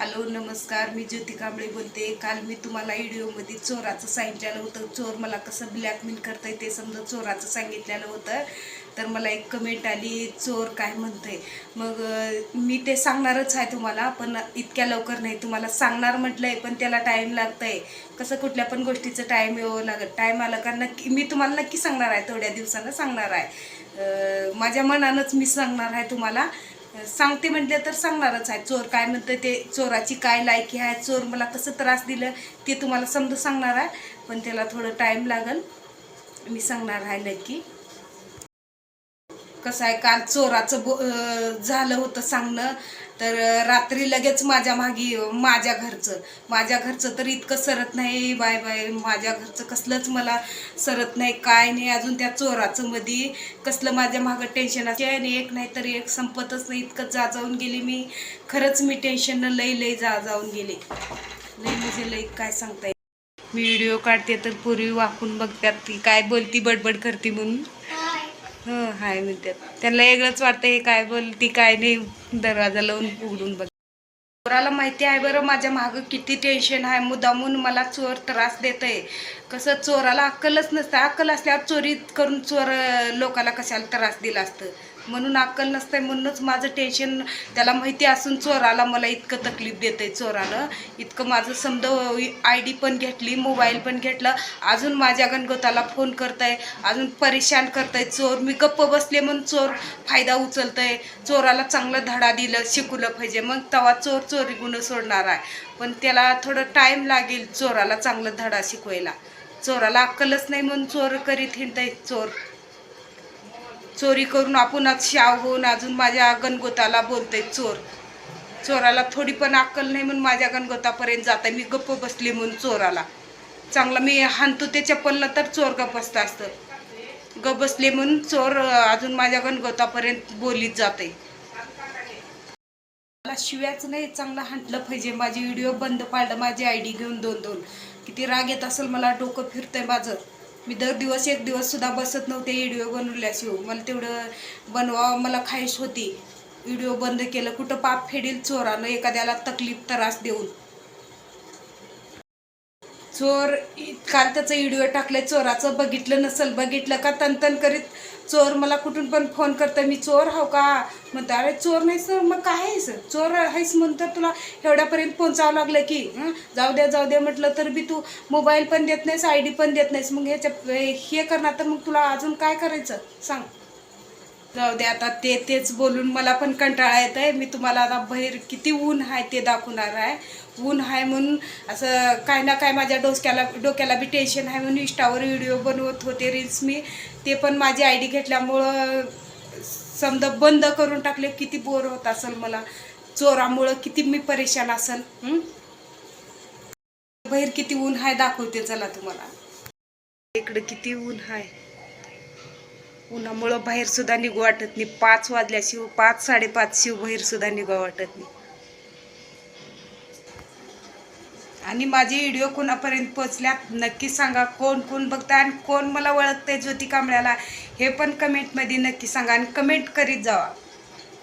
Hello नमस्कार मी ज्योती कांबळे बोलते. काल मी तुम्हाला व्हिडिओमध्ये चोराचं सांगितलेलं होतं. चोर मला कसं ब्लॅकमेल करताय ते समजा चोराचं सांगितलेलं होतं. तर मला एक कमेंट आली चोर काय म्हणतंय? मग मी ते सांगणारच आहे तुम्हाला पण इतक्या लवकर नाही. तुम्हाला सांगणार म्हटलंय पण त्याला टाईम लागतंय. कसं कुठल्या पण गोष्टीचं टाईम यावं लागत. टाईम आला का नक्की मी तुम्हाला नक्की सांगणार आहे. थोड्या दिवसानं सांगणार आहे. माझ्या मनानंच मी सांगणार आहे तुम्हाला. सांगते म्हटले तर सांगणारच आहे. चोर काय म्हणतं ते चोराची काय लायकी आहे चोर मला कसं त्रास दिलं ते तुम्हाला समजा सांगणार आहे. पण त्याला थोडं टाईम लागल. मी सांगणार आहे नक्की. कसं आहे काल चोराचं बो झालं होतं सांगणं. तर रात्री लगेच माझ्या मागी माझ्या घरचं. माझ्या घरचं तर इतकं सरत नाही बाय बाय. माझ्या घरचं कसलंच मला सरत नाही काय नाही. अजून त्या चोराचं मध्ये कसलं माझ्या मागं टेन्शन असते. आणि एक नाही तर एक संपतच नाही. इतकं जा जाऊन गेली मी. खरंच मी टेन्शननं लई लई जा जाऊन गेले. लई म्हणजे लई काय सांगता येईल. मी व्हिडिओ काढते तर पूर्वी वाकून बघतात ती काय बोलती बडबड करते म्हणून. हाय म्हणतात. त्यांना वेगळंच वाटतं हे काय बोलती काय नाही दरवाजा लावून उघडून बघ. चोराला माहिती आहे बरं माझ्या मागं किती टेन्शन आहे. मुद्दामून मला चोर त्रास देत आहे कसं चोराला अक्कलच नसतं. अक्कल असल्यावर चोरी करून चोर लोकाला कशाला त्रास दिला असतं? म्हणून अक्कल नसतंय म्हणूनच माझं टेन्शन त्याला माहिती असून चोराला मला इतकं तकलीफ देत आहे चोरानं इतकं माझं समजा आय डी पण घेतली मोबाईल पण घेतलं. अजून माझ्या गणगोताला फोन करताय अजून परेशान करताय चोर. मी गप्प बसले म्हणून चोर फायदा उचलतंय. चोराला चांगलं धडा दिलं शिकवलं पाहिजे. मग तेव्हा चोर चोरी गुन्हा सोडणार आहे. पण त्याला थोडं टाईम लागेल चोराला चांगलं धडा शिकवायला. चोराला अक्कलच नाही म्हणून चोर करीत हिंडताय चोर. चोरी करून आपण आज शाव होऊन अजून माझ्या गणगोताला बोलतोय चोर. चोराला थोडी पण अक्कल नाही म्हणून माझ्या गणगोतापर्यंत जात मी गप्प बसली म्हणून चोराला. चांगला मी हाणतो ते चप्पलनं तर चोर गप बसत असतं. ग बसले म्हणून चोर अजून माझ्या गणगोतापर्यंत बोलीत जाते मला शिव्याच नाही चांगलं हांटलं पाहिजे. माझी व्हिडिओ बंद पाडलं माझी आय डी घेऊन दोन दोन किती राग येत असेल मला डोकं फिरतंय माझं. मी दर दिवस एक दिवस सुद्धा बसत नव्हते व्हिडिओ बनवल्याशिवाय. मला तेवढं बनवावं मला खाईश होती. व्हिडिओ बंद केलं कुठं पाप फेडील चोरानं एखाद्याला तकलीफ त्रास देऊन. चोर काल त्याचं व्हिडिओ टाकलाय चोराचं बघितलं नसल बघितलं का तनतन करीत चोर मला कुठून पण फोन करतं मी चोर हो का? म्हणतो अरे चोर नाही सर मग काय आहेस? चोर आहेस म्हणतं तुला एवढ्यापर्यंत पोहोचावं लागलं की जाऊ द्या जाऊ द्या म्हटलं तर बी तू मोबाईल पण देत नाहीस आय डी पण देत नाहीस. मग ह्याच्या हे करणार तर मग तुला अजून काय करायचं? सांग. जाऊ दे आता ते तेच बोलून मला पण कंटाळा येत आहे मी तुम्हाला आता बाहेर किती ऊन आहे ते दाखवणार आहे. ऊन आहे म्हणून असं काय ना काय माझ्या डोक्याला डोक्याला बी टेन्शन आहे म्हणून इंस्टावर व्हिडिओ बनवत होते रील्स मी. ते पण माझी आय डी घेतल्यामुळं समजा बंद करून टाकले. किती बोर होत असेल मला. चोरामुळं किती मी परेशान असेल बाहेर किती ऊन आहे दाखवते चला तुम्हाला. इकडं किती ऊन आहे उन्हामुळं बाहेरसुद्धा निघू वाटत नाही. पाच वाजल्या शिव पाच साडेपाच शिव बाहेरसुद्धा निघू वाटत नाही. आणि माझे व्हिडिओ कोणापर्यंत पोचल्यात नक्की सांगा. कोण कोण बघताय आणि कोण मला ओळखतंय ज्योती कांबळ्याला? हे पण कमेंटमध्ये नक्की सांगा आणि कमेंट करीत जावा.